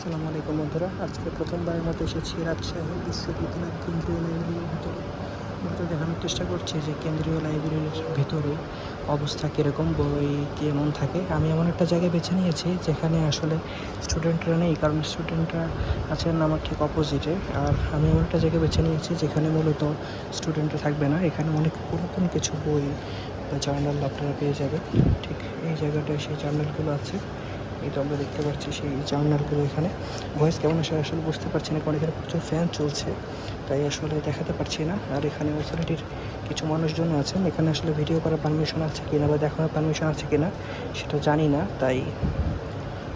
আসসালামু আলাইকুম বন্ধুরা। আজকে প্রথমবারের মতো এসেছি রাজশাহী বিশ্ববিদ্যালয়ের কেন্দ্রীয় লাইব্রেরির ভিতরে। মূলত দেখানোর চেষ্টা করছি যে কেন্দ্রীয় লাইব্রেরির ভিতরে অবস্থা কীরকম, বই কেমন থাকে। আমি এমন একটা জায়গায় বেছে নিয়েছি যেখানে আসলে স্টুডেন্টরা নেই, কারণ স্টুডেন্টরা আছেন আমার ঠিক অপোজিটে আর আমি এমন একটা জায়গায় বেছে নিয়েছি যেখানে মূলত স্টুডেন্টরা থাকবে না। এখানে অনেক পুরাতন কিছু বই বা জার্নাল আপনারা পেয়ে যাবেন। ঠিক এই জায়গাটায় সেই জার্নালগুলো আছে। এই তো আমরা দেখতে পাচ্ছি সেই জার্নালগুলো এখানে। ভয়েস কেমন আসে আসলে বুঝতে পারছি না কারণ এখানে প্রচুর ফ্যান চলছে। তাই আসলে দেখাতে পারছি না। আর এখানে অথরিটির কিছু মানুষজন আছেন। এখানে আসলে ভিডিও করার পারমিশন আছে কিনা বা দেখানোর পারমিশন আছে কিনা, সেটা জানি না। তাই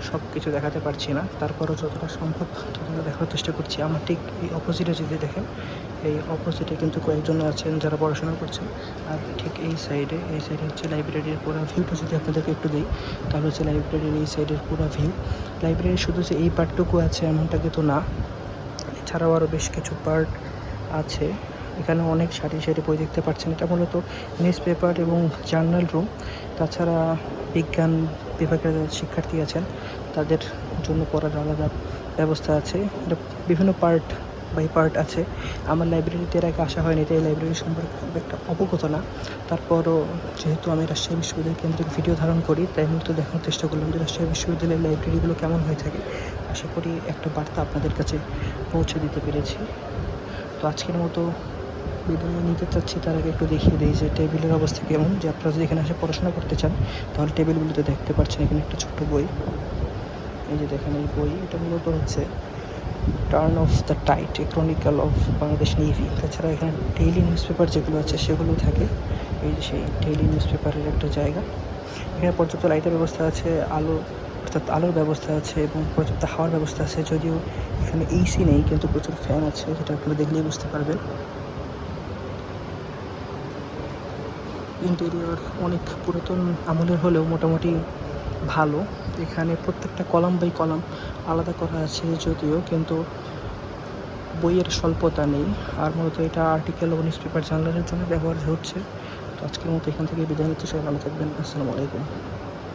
সব কিছু দেখাতে পারছি না। তারপরও যতটা সম্ভব ততটা দেখার চেষ্টা করছি। আমার ঠিক এই অপোজিটে যদি দেখেন এই অপোজিটে কিন্তু কয়েকজন আছেন যারা পড়াশোনা করছেন। আর ঠিক এই সাইডে এই সাইডে হচ্ছে লাইব্রেরির পুরো ভিউটা যদি আপনাদেরকে একটু দিই, তাহলে হচ্ছে লাইব্রেরির এই সাইডের পুরো ভিউ লাইব্রেরির শুধু যে এই পার্টটুকু আছে এমনটা কিন্তু না। এছাড়াও আরও বেশ কিছু পার্ট আছে। এখানে অনেক সারি সারি বই দেখতে পাচ্ছেন। এটা মূলত নিউজ পেপার এবং জার্নাল রুম তাছাড়া বিজ্ঞান বিভাগের শিক্ষার্থী আছেন। তাদের জন্য পড়ার আলাদা ব্যবস্থা আছে। এটা বিভিন্ন পার্ট বাই পার্ট আছে। আমার লাইব্রেরিতে এর আগে আসা হয়নি, তাই লাইব্রেরি সম্পর্কে খুব একটা অবগত না। তারপরও যেহেতু আমি রাজশাহী বিশ্ববিদ্যালয় কেন্দ্রিক ভিডিও ধারণ করি, তাই মূলত দেখানোর চেষ্টা করলাম যে রাজশাহী বিশ্ববিদ্যালয়ের লাইব্রেরিগুলো কেমন হয়ে থাকে। আশা করি একটা বার্তা আপনাদের কাছে পৌঁছে দিতে পেরেছি। তো আজকের মতো বিদায় নিতে চাচ্ছি, তার আগে একটু দেখিয়ে দিই যে টেবিলের অবস্থা কেমন। যে আপনারা যদি এখানে এসে পড়াশোনা করতে চান, তাহলে টেবিলগুলোতে দেখতে পাচ্ছেন এখানে একটা ছোট্ট বই। এই যে দেখেন এই বই, এটা মূলত হচ্ছে turn of the tide a chronicle of Bangladesh navy তাছাড়া এখানে ডেইলি নিউজ পেপার যেগুলো আছে সেগুলো থাকে। এই যে সেই ডেইলি নিউজ পেপারের একটা জায়গা। এখানে পর্যাপ্ত লাইটের ব্যবস্থা আছে, আলো, অর্থাৎ আলোর ব্যবস্থা আছে এবং পর্যাপ্ত হাওয়ার ব্যবস্থা আছে। যদিও এখানে এসি নেই, কিন্তু প্রচুর ফ্যান আছে, যেটা আপনারা দেখলেই বুঝতে পারবেন। ইন্টেরিয়র অনেক পুরাতন আমলের হলেও মোটামুটি ভালো। এখানে প্রত্যেকটা কলাম বাই কলাম আলাদা করা আছে যদিও, কিন্তু বইয়ের স্বল্পতা নেই। আর মূলত এটা আর্টিকেল ও নিউজ পেপার জার্নালের জন্য ব্যবহার হচ্ছে। তো আজকের মতো এখান থেকে বিদায় নিতে সবাই ভালো থাকবেন। আসসালামু আলাইকুম।